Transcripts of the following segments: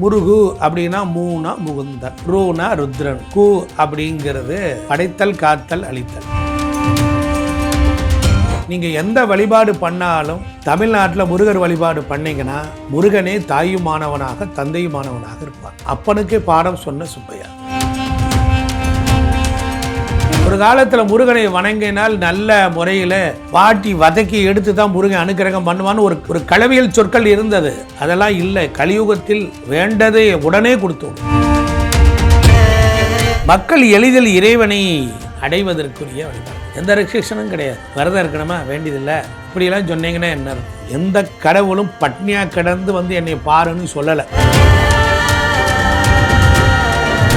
முருகு அப்படின்னா மூணா முகுந்தன் ரூனா ருத்ரன் கு அப்படிங்கிறது படைத்தல் காத்தல் அழித்தல். நீங்க எந்த வழிபாடு பண்ணாலும் தமிழ்நாட்டில் முருகர் வழிபாடு பண்ணீங்கன்னா முருகனே தாயுமானவனாக தந்தையுமானவனாக இருப்பான் அப்பனுக்கே பாடம் சொன்ன சுப்பையா. ஒரு காலத்துல முருகனை வணங்கினால் நல்ல முறையில வாட்டி வதக்கி எடுத்து தான் முருகன் அனுக்கிரகம் பண்ணுவான்னு ஒரு ஒரு கலவியல் சொற்கள் இருந்தது. அதெல்லாம் இல்லை. கலியுகத்தில் வேண்டதை உடனே கொடுத்தோம். மக்கள் எளிதில் இறைவனை அடைவதற்குரிய வழிபாடு எந்த ரெஸ்ட்ரிக்ஷனும் கிடையாது. விரதம் இருக்கணுமா? வேண்டியதில்லை. இப்படியெல்லாம் சொன்னீங்கன்னா என்ன எந்த கடவுளும் பட்னியா கிடந்து வந்து என்னை பாருன்னு சொல்லலை.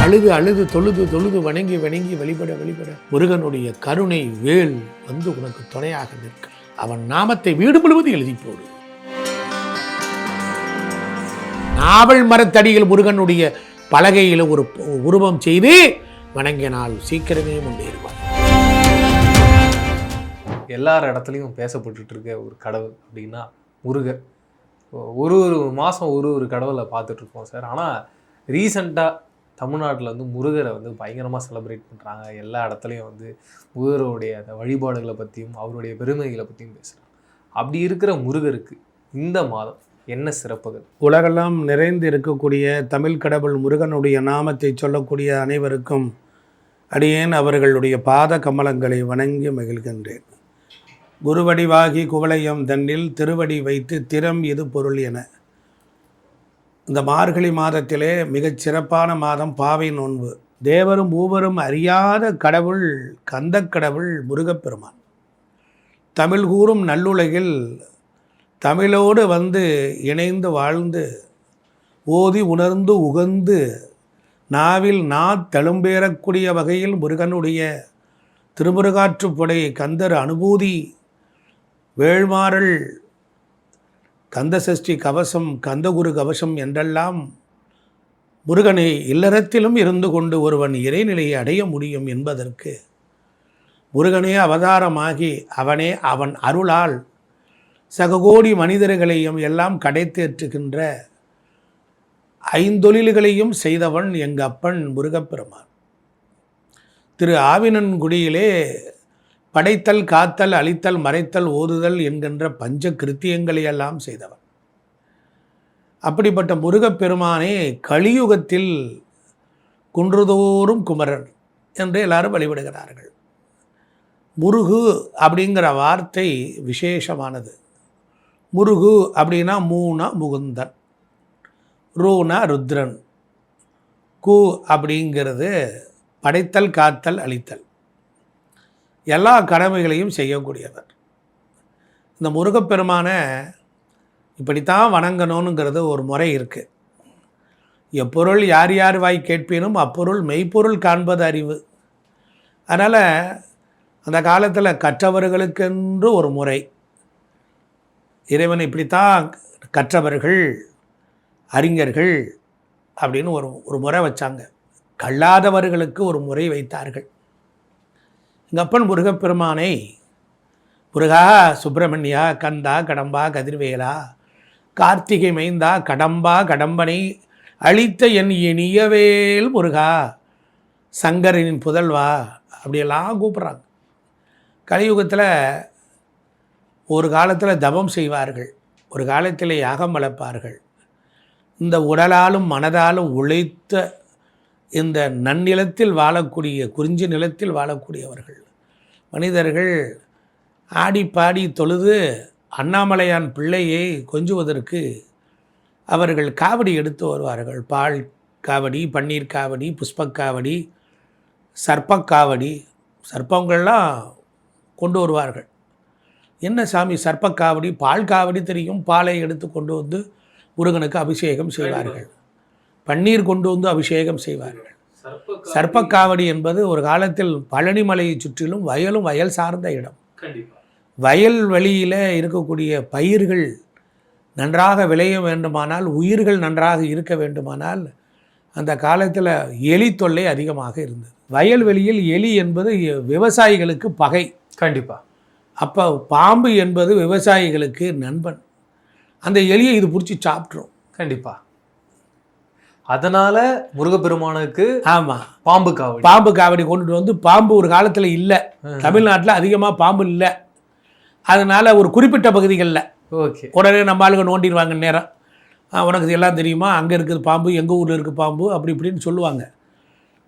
அழுது அழுது தொழுது தொழுது வணங்கி வணங்கி வழிபட வழிபட முருகனுடைய கருணை வேல் வந்து உனக்கு துணையாக நிற்க அவன் நாமத்தை வீடு முழுவதும் எழுதி போடு நாவல் மரத்தடியில் முருகனுடைய பலகையில் ஒரு உருவம் செய்து வணங்கினால் சீக்கிரமே முன்னேறுவார் எல்லார் இடத்துலையும் பேசப்பட்டுட்டு இருக்க ஒரு கடவுள் அப்படின்னா முருகர் ஒரு ஒரு மாதம் ஒரு ஒரு கடவுளை பார்த்துட்டு இருக்கோம் சார். ஆனால் ரீசண்டாக தமிழ்நாட்டில் வந்து முருகரை வந்து பயங்கரமாக செலிப்ரேட் பண்ணுறாங்க எல்லா இடத்துலையும் வந்து முருகருடைய அந்த வழிபாடுகளை பற்றியும் அவருடைய பெருமைகளை பற்றியும் பேசுகிறாங்க அப்படி இருக்கிற முருகருக்கு இந்த மாதம் என்ன சிறப்புகள்? உலகெல்லாம் நிறைந்து இருக்கக்கூடிய தமிழ் கடவுள் முருகனுடைய நாமத்தை சொல்லக்கூடிய அனைவருக்கும் அடியேன் அவர்களுடைய பாத கமலங்களை வணங்கி மகிழ்கின்றேன். குருவடிவாகி குவளையம் தன்னில் திருவடி வைத்து திறம் இது பொருள் என இந்த மார்கழி மாதத்திலே மிகச் சிறப்பான மாதம் பாவை நோன்பு. தேவரும் மூவரும் அறியாத கடவுள் கந்தக் கடவுள் முருகப்பெருமான். தமிழ் கூறும் நல்லுலகில் தமிழோடு வந்து இணைந்து வாழ்ந்து ஓதி உணர்ந்து உகந்து நாவில் நா தழும்பேறக்கூடிய வகையில் முருகனுடைய திருமுருகாற்றுப்படை கந்தர் அனுபூதி வேள்மாறல் கந்தசஷ்டி கவசம் கந்தகுரு கவசம் என்றெல்லாம் முருகனை இல்லறத்திலும் இருந்து கொண்டு ஒருவன் இறைநிலையை அடைய முடியும் என்பதற்கு முருகனே அவதாரமாகி அவனே அவன் அருளால் சககோடி மனிதர்களையும் எல்லாம் கடைத்தேற்றுகின்ற ஐந்தொழில்களையும் செய்தவன் எங்கள் அப்பன் முருகப்பெருமான். திரு ஆவினன்குடியிலே படைத்தல் காத்தல் அழித்தல் மறைத்தல் ஓதுதல் என்கின்ற பஞ்ச கிருத்தியங்களை எல்லாம் அப்படிப்பட்ட முருகப்பெருமானே கலியுகத்தில் குன்றுதோறும் குமரன் என்று எல்லாரும் வழிபடுகிறார்கள். முருகு அப்படிங்கிற வார்த்தை விசேஷமானது. முருகு அப்படின்னா மூணா முகுந்தன் ரூனா ருத்ரன் கு அப்படிங்கிறது படைத்தல் காத்தல் அழித்தல். எல்லா கடமைகளையும் செய்யக்கூடியவர். இந்த முருகப்பெருமானை இப்படித்தான் வணங்கணுங்கிறது ஒரு முறை இருக்குது எப்பொருள் யார் யார் வாய் கேட்பினும் அப்பொருள் மெய்ப்பொருள் காண்பது அறிவு. அதனால் அந்த காலத்தில் கற்றவர்களுக்கென்று ஒரு முறை. இறைவன் இப்படித்தான் கற்றவர்கள் அறிஞர்கள் அப்படின்னு ஒரு ஒரு முறை வச்சாங்க. கல்லாதவர்களுக்கு ஒரு முறை வைத்தார்கள். எங்கள் அப்பன் முருகப்பெருமானை முருகா சுப்பிரமணியா கந்தா கடம்பா கதிர்வேலா கார்த்திகை மைந்தா கடம்பா கடம்பனை அழித்த என் இனியவேல் முருகா சங்கரனின் புதல்வா அப்படியெல்லாம் கூப்பிட்றாங்க. கலியுகத்தில் ஒரு காலத்தில் தபம் செய்வார்கள் ஒரு காலத்தில் யாகம் வளர்ப்பார்கள். இந்த உடலாலும் மனதாலும் உழைத்த இந்த நன்னிலத்தில் வாழக்கூடிய குறிஞ்சி நிலத்தில் வாழக்கூடியவர்கள். மனிதர்கள் ஆடி பாடி தொழுது அண்ணாமலையான் பிள்ளையை கொஞ்சுவதற்கு அவர்கள் காவடி எடுத்து வருவார்கள். பால் காவடி பன்னீர் காவடி புஷ்பக்காவடி சர்ப்பக்காவடி சர்ப்பங்கள்லாம் கொண்டு வருவார்கள். என்ன சாமி சர்ப்பக்காவடி பால் காவடி தெரியும். பாலை எடுத்து கொண்டு வந்து முருகனுக்கு அபிஷேகம் செய்வார்கள். பன்னீர் கொண்டு வந்து அபிஷேகம் செய்வார்கள். சர்ப்பக்காவடி. என்பது ஒரு காலத்தில் பழனிமலையை சுற்றிலும் வயலும் வயல் சார்ந்த இடம். வயல் வெளியில் இருக்கக்கூடிய பயிர்கள் நன்றாக விளைய வேண்டுமானால் உயிர்கள் நன்றாக இருக்க வேண்டுமானால் அந்த காலத்தில் எலி தொல்லை அதிகமாக இருந்தது. வயல்வெளியில் எலி என்பது விவசாயிகளுக்கு பகை. கண்டிப்பாக அப்போ பாம்பு என்பது விவசாயிகளுக்கு நண்பன். அந்த எலியை இது பிடிச்சி சாப்பிட்ரும். கண்டிப்பாக அதனால முருகப்பெருமானுக்கு ஆமாம் பாம்பு காவடி. பாம்பு காவடி கொண்டுட்டு வந்து பாம்பு ஒரு காலத்தில் இல்லை. தமிழ்நாட்டில் அதிகமாக பாம்பு இல்லை. அதனால ஒரு குறிப்பிட்ட பகுதிகளில் ஓகே. உடனே நம்ம ஆளுங்க நோண்டிடுவாங்க நேரம் உனக்கு எல்லாம் தெரியுமா? அங்கே இருக்குது பாம்பு எங்கள் ஊரில் இருக்குது பாம்பு? அப்படி இப்படின்னு சொல்லுவாங்க.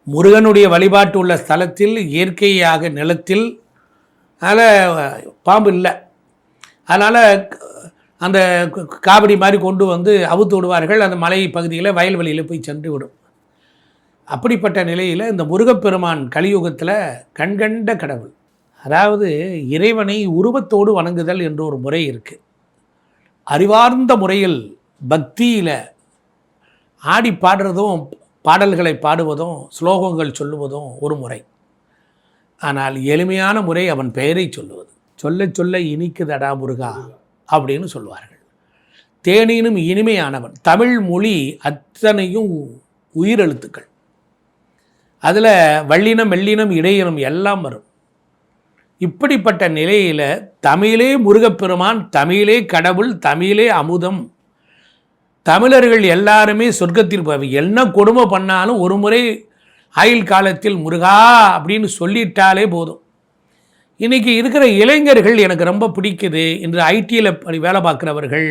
முருகனுடைய வழிபாட்டு உள்ள ஸ்தலத்தில் இயற்கையாக நிலத்தில் அதில் பாம்பு இல்லை. அதனால் அந்த க- காவடி மாதிரி கொண்டு வந்து அவுத்து விடுவார்கள். அந்த மலை பகுதியில் வயல்வெளியில் போய் சென்று விடும். அப்படிப்பட்ட நிலையில் இந்த முருகப்பெருமான் கலியுகத்தில் கண்கண்ட கடவுள். அதாவது இறைவனை உருவத்தோடு வணங்குதல் என்ற ஒரு முறை இருக்குது அறிவார்ந்த முறையில் பக்தியில் ஆடி பாடுறதும் பாடல்களை பாடுவதும் ஸ்லோகங்கள் சொல்லுவதும் ஒரு முறை. ஆனால் எளிமையான முறை அவன் பெயரை சொல்லுவது. சொல்ல சொல்ல இனிக்குதடா முருகா? அப்படின்னு சொல்லுவார்கள். தேனினும் இனிமையானவன். தமிழ் மொழி அத்தனையும் உயிரெழுத்துக்கள். அதில் வள்ளினம் மெல்லினம் இடையினம் எல்லாம் வரும். இப்படிப்பட்ட நிலையில் தமிழே முருகப்பெருமான் தமிழே கடவுள் தமிழே அமுதம். தமிழர்கள் எல்லாருமே சொர்க்கத்தில் போய் என்ன கொடுமை பண்ணாலும் ஒரு முறை ஆயுள் காலத்தில் முருகா அப்படின்னு சொல்லிட்டாலே போதும். இன்றைக்கி இருக்கிற இளைஞர்கள் எனக்கு ரொம்ப பிடிக்குது. இன்று ஐடியில் வேலை பார்க்குறவர்கள்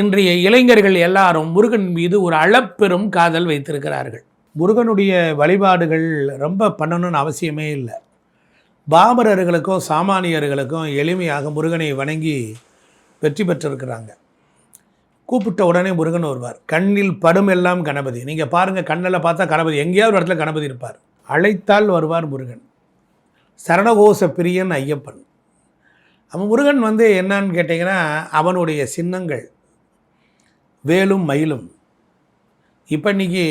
இன்றைய இளைஞர்கள் எல்லாரும் முருகன் மீது ஒரு அளப்பெரும் காதல் வைத்திருக்கிறார்கள். முருகனுடைய வழிபாடுகள் ரொம்ப பண்ணணும்னு அவசியமே இல்லை. பாமரர்களுக்கும் சாமானியர்களுக்கும் எளிமையாக முருகனை வணங்கி வெற்றி பெற்றிருக்கிறாங்க. கூப்பிட்ட உடனே முருகன் வருவார். கண்ணில் படும் எல்லாம் கணபதி. நீங்கள் பாருங்கள் கண்ணில் பார்த்தா கணபதி எங்கேயாவது ஒரு இடத்துல கணபதி இருப்பார். அழைத்தால் வருவார் முருகன். சரணகோச பிரியன் ஐயப்பன். அவன் முருகன் வந்து என்னன்னு கேட்டிங்கன்னா அவனுடைய சின்னங்கள் வேலும் மயிலும். இப்போ இன்றைக்கி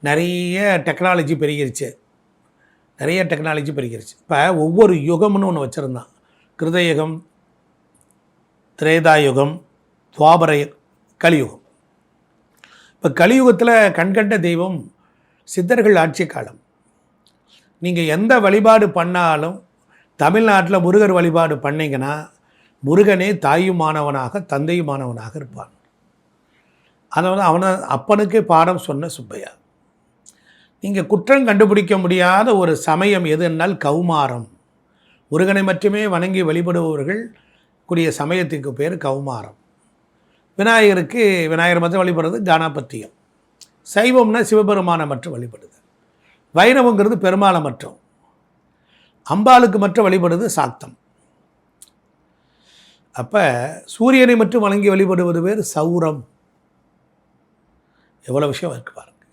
நிறைய டெக்னாலஜி பெருகிருச்சு. நிறைய டெக்னாலஜி பெருகிருச்சு. இப்போ ஒவ்வொரு யுகம்னு ஒன்று வச்சுருந்தான். கிருதயுகம் திரேதாயுகம் துவாபர கலியுகம். இப்போ கலியுகத்தில் கண்கண்ட தெய்வம் சித்தர்கள் ஆட்சி காலம். நீங்கள் எந்த வழிபாடு பண்ணாலும் தமிழ்நாட்டில் முருகர் வழிபாடு பண்ணிங்கன்னா முருகனே தாயுமானவனாக தந்தையுமானவனாக இருப்பான். அதனால அவனை அப்பனுக்கே பாடம் சொன்ன சுப்பையா. நீங்கள் குற்றம் கண்டுபிடிக்க முடியாத ஒரு சமயம் எது என்னால் கௌமாரம். முருகனை மட்டுமே வணங்கி வழிபடுபவர்கள் கூடிய சமயத்துக்கு பேர் கௌமாரம். விநாயகருக்கு விநாயகர் மட்டும் வழிபடுறது கானாபத்தியம் சைவம்னா சிவபெருமானை மட்டும் வழிபடுது. வைணவங்கிறது பெருமாளை மட்டும் அம்பாளுக்கு மட்டும் வழிபடுவது சாக்தம் அப்போ சூரியனை மட்டும் வணங்கி வழிபடுவது பேர் சௌரம். எவ்வளோ விஷயம் இருக்கு பாருங்க.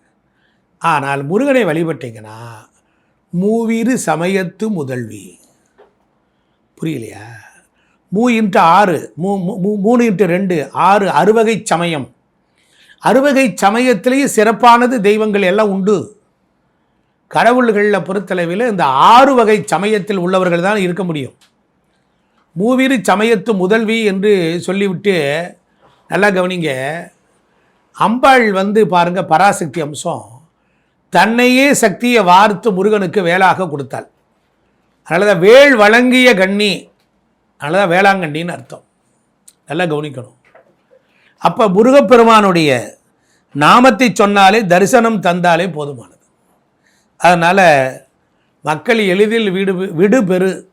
ஆனால் முருகனை வழிபட்டீங்கன்னா மூவிரு சமயத்து முதல்வி. புரியலையா? மூ இன்ட்டு ஆறு மூ மூ- மூணு இன்ட்டு ரெண்டு ஆறு அறுவகை சமயம். அறுவகை சமயத்திலேயே சிறப்பானது தெய்வங்கள் எல்லாம் உண்டு. கடவுள்களில் பொறுத்தளவில் இந்த ஆறு வகை சமயத்தில் உள்ளவர்கள் தான் இருக்க முடியும். மூவிரு சமயத்து முதல்வி என்று சொல்லிவிட்டு நல்லா கவனிங்க. அம்பாள் வந்து பாருங்கள் பராசக்தி அம்சம். தன்னையே சக்தியை வார்த்து முருகனுக்கு வேலாக கொடுத்தாள். அதனால தான் வேள் வழங்கிய கண்ணி அதனால தான் வேளாங்கண்ணின்னு அர்த்தம். நல்லா கவனிக்கணும். அப்போ முருகப்பெருமானுடைய நாமத்தை சொன்னாலே தரிசனம் தந்தாலே போதுமானது. அதனால் மக்கள் எளிதில் வீடு விடு பெறு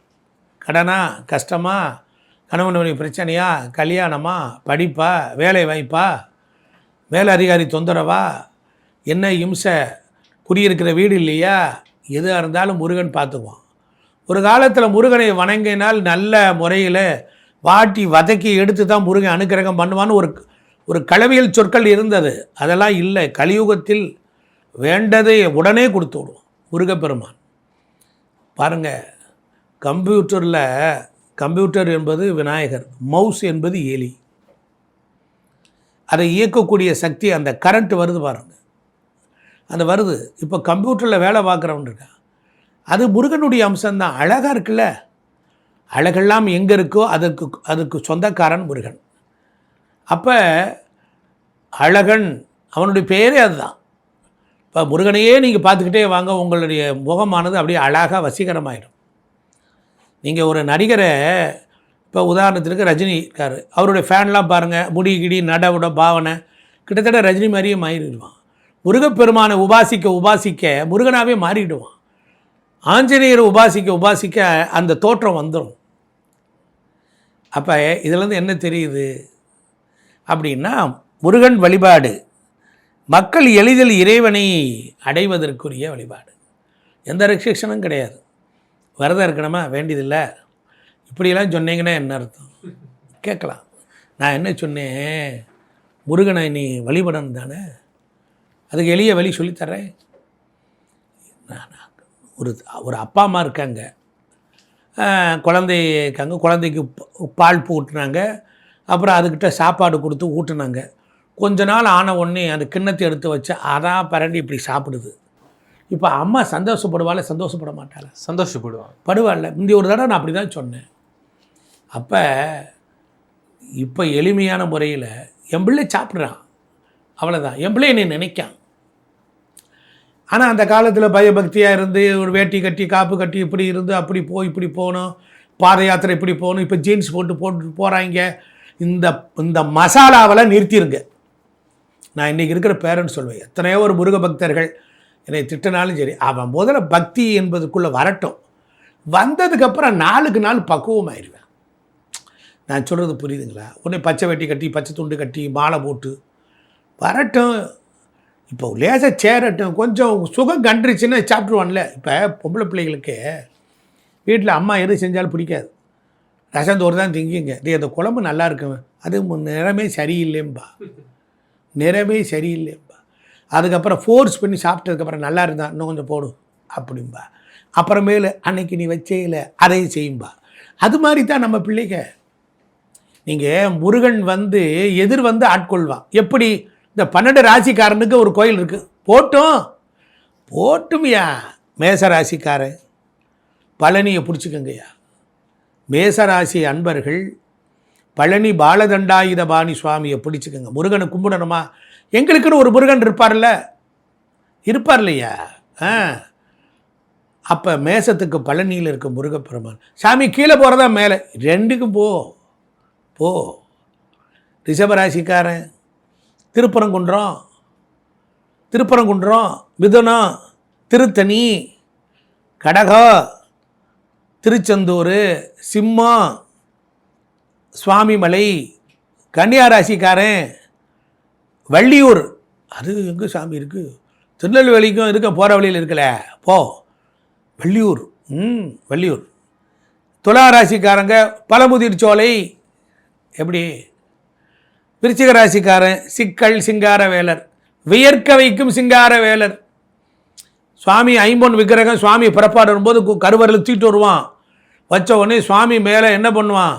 கடனா கஷ்டமா? கணவன் மனைவி பிரச்சனையா? கல்யாணமா? படிப்பா? வேலை வாய்ப்பா? மேல அதிகாரி தொந்தரவா? என்ன இம்சை? குடியிருக்கிற வீடு இல்லையா? எதுவாக இருந்தாலும் முருகன் பார்த்துக்குவான். ஒரு காலத்தில் முருகனை வணங்கினால் நல்ல முறையில் வாட்டி வதக்கி எடுத்து தான் முருகன் அனுக்கிரகம் பண்ணுவான்னு ஒரு ஒரு கலவியல் சொற்கள் இருந்தது. அதெல்லாம் இல்லை. கலியுகத்தில் வேண்டதை உடனே கொடுத்து விடுவோம் முருகப்பெருமான். பாருங்கள் கம்ப்யூட்டரில் கம்ப்யூட்டர் என்பது விநாயகர் மவுஸ் என்பது ஏலி. அதை இயக்கக்கூடிய சக்தி அந்த கரண்ட் வருது பாருங்க. அந்த வருது. இப்போ கம்ப்யூட்டரில் வேலை பார்க்குறவன் இருக்கான். அது முருகனுடைய அம்சம்தான். அழகாக இருக்குல்ல? அழகெல்லாம் எங்கே இருக்கோ அதற்கு அதுக்கு சொந்தக்காரன் முருகன். அப்போ அழகன் அவனுடைய பெயரே அதுதான். இப்போ முருகனையே நீங்கள் பார்த்துக்கிட்டே வாங்க. உங்களுடைய முகமானது அப்படியே அழகாக வசீகரமாயிடும். நீங்கள் ஒரு நடிகரை இப்போ உதாரணத்துக்கு ரஜினி இருக்கார். அவருடைய ஃபேன்லாம் பாருங்கள் முடி கிடி நடவுட பாவனை. கிட்டத்தட்ட ரஜினி மாதிரியே மாறிடுவான். முருகப்பெருமானை உபாசிக்க உபாசிக்க முருகனாகவே மாறிடுவான். ஆஞ்சநேயரை உபாசிக்க உபாசிக்க அந்த தோற்றம் வந்துடும் அப்போ இதுலேருந்து என்ன தெரியுது? அப்படின்னா முருகன் வழிபாடு. மக்கள் எளிதில் இறைவனை அடைவதற்குரிய வழிபாடு. எந்த ரெஸ்ட்ரிக்ஷனும் கிடையாது. விரதம் இருக்கணுமா? வேண்டியதில்லை. இப்படியெல்லாம் சொன்னீங்கன்னா என்ன அர்த்தம்? கேட்கலாம். நான் என்ன சொன்னேன்? முருகனை நீ வழிபடணும் தானே? அதுக்கு எளிய வழி சொல்லித்தரேன். நான் ஒரு ஒரு அப்பா அம்மா இருக்காங்க. குழந்தை இருக்காங்க. குழந்தைக்கு பால் ஊட்டுனாங்க அப்புறம் அதுக்கிட்ட சாப்பாடு கொடுத்து ஊட்டுனாங்க. கொஞ்ச நாள் ஆன உடனே அந்த கிண்ணத்தை எடுத்து வச்சு அதான் பரண்டி இப்படி சாப்பிடுது. இப்போ அம்மா சந்தோஷப்படுவாள சந்தோஷப்பட மாட்டாளா? சந்தோஷப்படுவாங்க. படுவாள்ல. முந்தி ஒரு தடவை நான் அப்படி தான் சொன்னேன். அப்போ இப்போ எளிமையான முறையில் என் பிள்ளை சாப்பிட்றான். அவ்வளோதான் என் பிள்ளை என்னை நினைக்கான். ஆனால் அந்த காலத்தில் பயபக்தியாக இருந்து ஒரு வேட்டி கட்டி காப்பு கட்டி இப்படி இருந்து அப்படி போ இப்படி போகணும் பாத யாத்திரை இப்படி போகணும் இப்போ ஜீன்ஸ் போட்டு போட்டு போகிறாங்க இந்த இந்த மசாலாவெல்லாம் நிறுத்திருங்க. நான் இன்றைக்கி இருக்கிற பேரண்ட்ஸ் சொல்வேன் எத்தனையோ ஒரு முருக பக்தர்கள் என்னை திட்டினாலும் சரி அவன் முதல்ல பக்தி என்பதுக்குள்ளே வரட்டும். வந்ததுக்கப்புறம் நாளுக்கு நாள் பக்குவமாயிருவேன். நான் சொல்கிறது புரியுதுங்களா? உடனே பச்சை வெட்டி கட்டி பச்சை துண்டு கட்டி மாலை போட்டு வரட்டும். இப்போ லேசாக சேரட்டும் கொஞ்சம் சுகம் கண்டுருச்சுன்னு சாப்பிட்ருவான்ல இப்போ பொம்பளை பிள்ளைகளுக்கு வீட்டில் அம்மா எது செஞ்சாலும் பிடிக்காது. ரசந்தோறு தான் திங்கிங்க. டே அந்த குழம்பு நல்லா இருக்கும். அது மு- நிறமே சரியில்லைம்பா. நிறமே சரியில்லைப்பா அதுக்கப்புறம் ஃபோர்ஸ் பண்ணி சாப்பிட்டதுக்கப்புறம் நல்லா இருந்தா இன்னும் கொஞ்சம் போடும் அப்படிம்பா. அப்புறமேலு அன்னைக்கு நீ வச்சேல அதையும் செய்யும்பா. அது மாதிரி தான் நம்ம பிள்ளைங்க நீங்கள் முருகன் வந்து எதிர் வந்து ஆட்கொள்வான். எப்படி? இந்த பன்னெண்டு ராசிக்காரனுக்கு ஒரு கோயில் இருக்குது போட்டும். போட்டும்யா மேச ராசிக்காரன். பழனியை பிடிச்சிக்கங்கய்யா. மேசராசி அன்பர்கள் பழனி பாலதண்டாயுதபாணி சுவாமியை பிடிச்சிக்கோங்க. முருகனை கும்பிடணுமா? எங்களுக்குன்னு ஒரு முருகன் இருப்பார்ல. இருப்பார் இல்லையா ஆ. அப்போ மேசத்துக்கு பழனியில் இருக்க முருகப்பெருமான். சாமி கீழே போகிறதா மேலே? ரெண்டுக்கும் போ. போ. ரிஷபராசிக்காரன். திருப்பரங்குன்றம். திருப்பரங்குன்றம் மிதுனம் திருத்தணி கடகம் திருச்செந்தூர் சிம்மம் சுவாமிமலை கன்னியாராசிக்காரன் வள்ளியூர். அது எங்கே சாமி இருக்குது திருநெல்வேலிக்கும் இருக்க போகிற வழியில் இருக்கல. போ. வள்ளியூர். ம் வள்ளியூர். துலா ராசிக்காரங்க பழமுதிர் சோலை. எப்படி? விருச்சிக ராசிக்காரன் சிக்கல் சிங்கார வேலர். வியர்க்க வைக்கும் சிங்கார வேலர். சுவாமி ஐம்பொன் விக்கிரகம் சுவாமி புறப்பாடு வரும்போது கருவரில் தூக்கிட்டு வருவான். வச்ச உடனே சுவாமி மேலே என்ன பண்ணுவான்?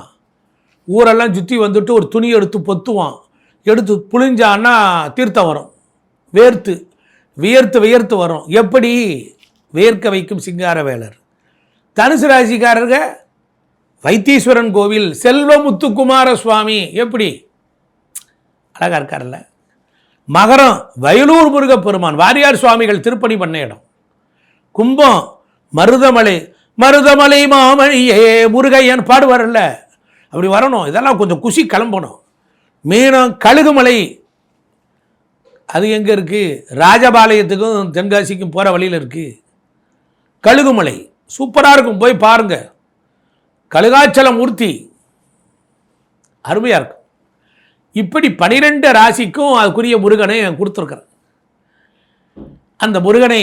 ஊரெல்லாம் சுற்றி வந்துட்டு ஒரு துணி எடுத்து பொத்துவான். எடுத்து புளிஞ்சான்னா தீர்த்தம் வரும். வேர்த்து வியர்த்து வியர்த்து வரும். எப்படி? வேர்க்க வைக்கும் சிங்கார வேலர் தனுசு ராசிக்காரர்க வைத்தீஸ்வரன் கோவில் செல்வமுத்துக்குமார சுவாமி. எப்படி? அழகா இருக்கார்ல மகரம் வயலூர் முருகப்பெருமான் வாரியார் சுவாமிகள் திருப்பணி பண்ண இடம். கும்பம் மருதமலை மருதமலை மாமணியே முருகையன் பாடுவார்ல அப்படி வரணும். இதெல்லாம் கொஞ்சம் குஷி கிளம்பணும். மீனம் கழுகுமலை. அது எங்கே இருக்குது ராஜபாளையத்துக்கும் தென்காசிக்கும் போகிற வழியில் இருக்குது கழுகுமலை. சூப்பராக இருக்கும். போய் பாருங்கள் கழுகாச்சலம் மூர்த்தி அருமையாக இருக்கும். இப்படி பனிரெண்டு ராசிக்கும் அதுக்குரிய முருகனை கொடுத்துருக்குறேன். அந்த முருகனை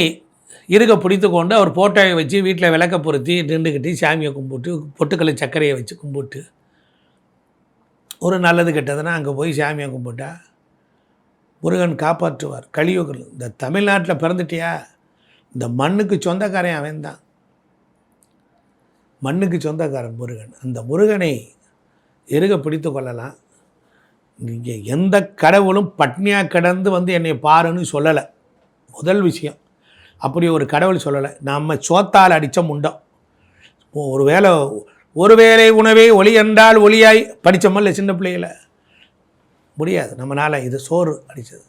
இருக பிடித்து கொண்டு அவர் போட்டோவை வச்சு வீட்டில் விளக்க பொருத்தி நின்றுக்கிட்டு சாமியை கும்பிட்டு பொட்டுக்களை சர்க்கரையை வச்சு கும்பிட்டு ஒரு நல்லது கெட்டதுன்னா அங்கே போய் சாமியை கும்பிட்டா முருகன் காப்பாற்றுவார். கலியுகல் இந்த தமிழ்நாட்டில் பிறந்துட்டியா? இந்த மண்ணுக்கு சொந்தக்காரன் அவன் தான் மண்ணுக்கு சொந்தக்காரன் முருகன். அந்த முருகனை எருக பிடித்து கொள்ளலாம். நீங்கள் எந்த கடவுளும் பட்னியாக கிடந்து வந்து என்னை பாருன்னு சொல்லலை. முதல் விஷயம். அப்படி ஒரு கடவுள் சொல்லலை. நம்ம சோத்தால் அடித்த முண்டம். ஒரு வேளை ஒருவேளை உணவே ஒளி என்றால் ஒளியாய் படித்தோமல்ல சின்ன பிள்ளைகளை முடியாது. நம்மளால் இது சோறு அடித்தது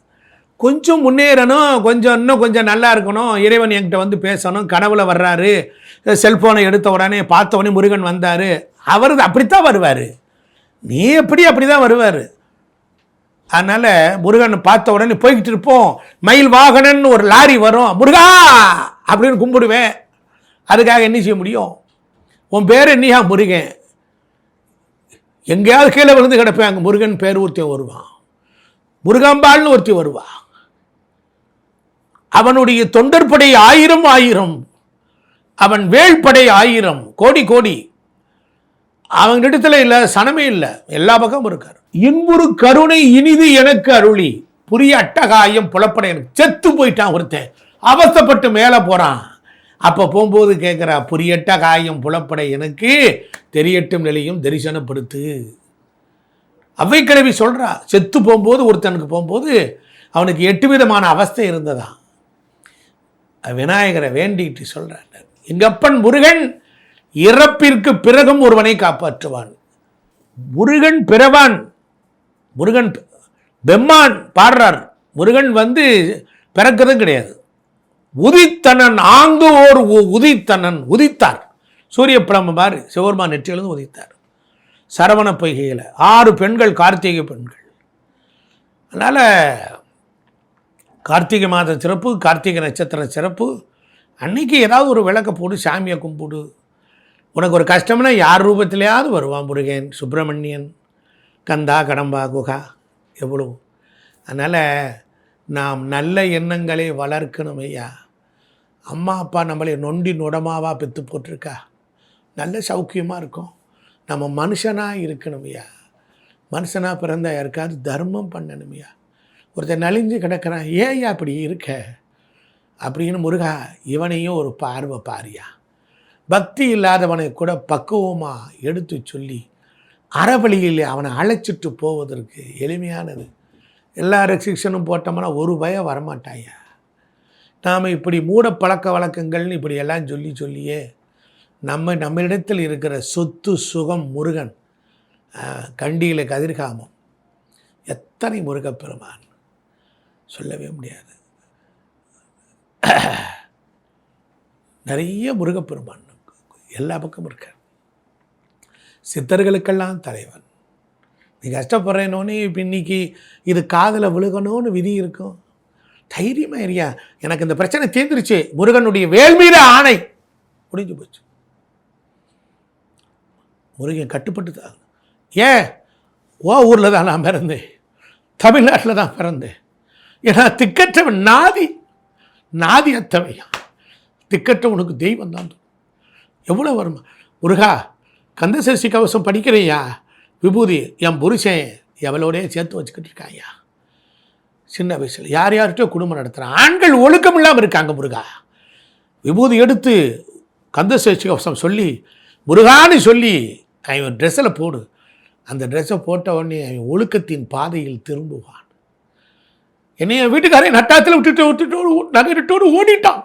கொஞ்சம் முன்னேறணும். கொஞ்சம் இன்னும் கொஞ்சம் நல்லா இருக்கணும். இறைவன் என்கிட்ட வந்து பேசணும். கனவுல வர்றாரு. செல்ஃபோனை எடுத்த உடனே பார்த்த உடனே முருகன் வந்தார். அவர் அப்படித்தான் வருவார். நீ எப்படி அப்படி தான் வருவார். அதனால் முருகன் பார்த்த உடனே போய்கிட்டு இருப்போம். மயில் வாகனன் ஒரு லாரி வரும். முருகா! அப்படின்னு கும்பிடுவேன். அதுக்காக என்ன செய்ய முடியும்? உன் பேர் என்னையா முருகன்? எங்கேயாவது கீழே விழுந்து கிடப்பேன் அங்கே முருகன் பேர் ஒருத்தன் வருவான். முருகாம்பாள்னு ஒருத்தி வருவா. அவனுடைய தொண்டர்படை ஆயிரம் ஆயிரம். அவன் வேள்படை ஆயிரம் கோடி கோடி. அவங்கிடத்துல இல்லை சனமே இல்லை. எல்லா பக்கமும் இருக்கார். இன்புறு கருணை இனிது எனக்கு அருளி. புரிய அட்டகாயம் புலப்பட எனக்கு செத்து போயிட்டான் ஒருத்தன். அவஸ்தப்பட்டு மேலே போகிறான் அப்போ போகும்போது கேட்குறா புரியட்ட காயம் புலப்பட எனக்கு தெரியட்டும் நிலையும் தரிசனப்படுத்து. அவ்வை சொல்கிறா செத்து போகும்போது ஒருத்தனுக்கு போகும்போது அவனுக்கு எட்டு விதமான அவஸ்தை இருந்ததா? விநாயகரை வேண்டிட்டு சொல்கிறார் எங்கப்பன் முருகன் இறப்பிற்கு பிறகும் ஒருவனை காப்பாற்றுவான். முருகன் பிறவான் முருகன் பெம்மான் பாடுறார். முருகன் வந்து பிறக்கிறதும் கிடையாது. உதித்தனன் ஆங்கு ஓர் உ- உதித்தனன் உதித்தார். சூரிய பிரம்ம மாதிரி சிவபெருமான் நெற்றியிலிருந்து உதித்தார். சரவண பொய்கையில் ஆறு பெண்கள் கார்த்திகை பெண்கள். அதனால் கார்த்திகை மாத சிறப்பு கார்த்திகை நட்சத்திர சிறப்பு. அன்னைக்கு ஏதாவது ஒரு விளக்க போடு சாமியை கும்பிடு. உனக்கு ஒரு கஷ்டம்னா யார் ரூபத்திலேயாவது வருவான் முருகன் சுப்பிரமணியன் கந்தா கடம்பா குகா எவ்வளோ அதனால் நாம் நல்ல எண்ணங்களை வளர்க்கணும் ஐயா அம்மா அப்பா நம்மளை நொண்டி நொடமாவா பெற்று போட்டிருக்கா? நல்ல சௌக்கியமாக இருக்கும். நம்ம மனுஷனாக இருக்கணும் ஐயா மனுஷனாக பிறந்தா யாருக்காவது தர்மம் பண்ணணும் ஐயா ஒருத்தர் நலிஞ்சு கிடக்கிறான். ஏன் ஐயா இருக்க? அப்படின்னு முருகா இவனையும் ஒரு பார்வை பாரியா. பக்தி இல்லாதவனை கூட பக்குவமாக எடுத்து சொல்லி அறவழியில் அவனை அழைச்சிட்டு போவதற்கு எளிமையானது. எல்லா ரெஸ்ட்ரிக்ஷனும் போட்டோம்னா ஒரு பயம் வரமாட்டாங்க. நாம் இப்படி மூட பழக்க வழக்கங்கள்னு இப்படி எல்லாம் சொல்லி சொல்லியே நம்ம நம்மளிடத்தில் இருக்கிற சொத்து சுகம் முருகன் கண்டியில் கதிர்காமம் எத்தனை முருகப்பெருமான்? சொல்லவே முடியாது. நிறைய முருகப்பெருமான் எல்லா பக்கமும் இருக்கார். சித்தர்களுக்கெல்லாம் தலைவன். நீ கஷ்டப்படுறேனோன்னு இப்போ இன்றைக்கி இது காதில் விழுகணும்னு விதி இருக்கும். தைரியமாக ஏரியா எனக்கு இந்த பிரச்சனை தீர்ந்துருச்சு. முருகனுடைய வேல்மீற ஆணை. முடிஞ்சு போச்சு. முருகன் கட்டுப்பட்டு தான் ஏன்? ஓ ஊரில் தான் நான் பிறந்தேன். தமிழ்நாட்டில் தான் பிறந்தேன். ஏன்னா திக்கற்றவன் நாதி. நாதி அத்தவையா? திக்கற்றவனுக்கு தெய்வம் தான். எவ்வளோ வருமா? முருகா கந்தசஷ்டி கவசம் படிக்கிறையா? விபூதி என் புருஷன் எவளோடய சேர்த்து வச்சுக்கிட்டு இருக்காயா சின்ன வயசில். யார் யார்கிட்டயோ குடும்பம் நடத்துகிறான் ஆண்கள் ஒழுக்கம் இல்லாமல் இருக்காங்க முருகா. விபூதி எடுத்து கந்தசஷ்டி கவசம் சொல்லி முருகான்னு சொல்லி அவன் ட்ரெஸ்ஸில் போடு. அந்த ட்ரெஸ்ஸை போட்ட உடனே அவன் ஒழுக்கத்தின் பாதையில் திரும்புவான். என்னைய வீட்டுக்காரே நட்டாத்தில் விட்டுட்டு விட்டுட்டு நகையிட்டோடு ஓடிட்டான்.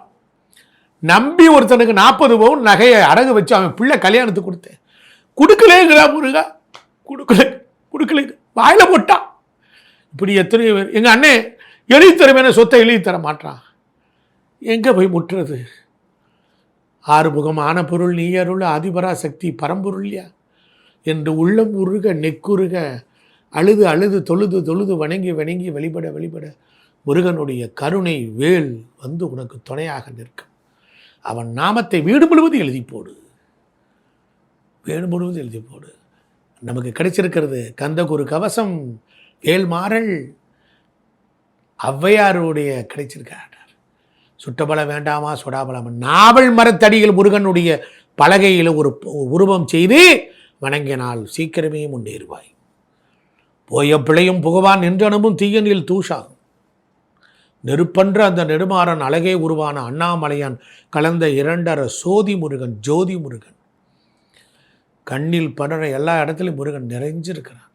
நம்பி ஒருத்தனுக்கு நாற்பது பவுன் நகையை அடகு வச்சு அவன் பிள்ளை கல்யாணத்துக்கு கொடுத்தேன். கொடுக்கலேங்கிறா முருகா. கொடுக்கல கொடுக்கல. வாயில போட்டான் இப்படி எத்தனையோ பேர் எங்கள் அண்ணே எழுதி தருவேன சொத்தை எழுதி தர மாட்டான். எங்கே போய் முட்டுறது? ஆறுமுகமான பொருள் நீ அருள் சக்தி பரம்பொருள்யா என்று உள்ளம் உருக நெக்குருக அழுது அழுது தொழுது தொழுது வணங்கி வணங்கி வழிபட வழிபட முருகனுடைய கருணை வேல் வந்து உனக்கு துணையாக நிற்கும். அவன் நாமத்தை வீடு முழுவதும் எழுதி போடு வீடு முழுவதும் எழுதி போடு நமக்கு கிடைச்சிருக்கிறது. கந்தகுரு கவசம் ஏழ்மாறல் ஔவையாருடைய கிடைச்சிருக்கார். சுட்டபலம் வேண்டாமா சுடாபலம்? நாவல் மரத்தடியில் முருகனுடைய பலகையில் ஒரு உருவம் செய்து வணங்கினால் சீக்கிரமே முன்னேறுவாய். போய பிழையும் புகவான் நின்றனமும் தீயனில் தூஷாகும் நெருப்பன்ற அந்த நெடுமாறன் அழகே உருவான அண்ணாமலையான் கலந்த இரண்டர சோதி முருகன் ஜோதி முருகன். கண்ணில் படற எல்லா இடத்துலையும் முருகன் நிறைஞ்சிருக்கிறான்.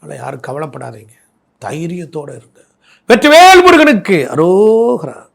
அதனால் யாரும் கவலைப்படாதீங்க. தைரியத்தோடு இருங்க. வெற்றிவேல் முருகனுக்கு அரோகிறான்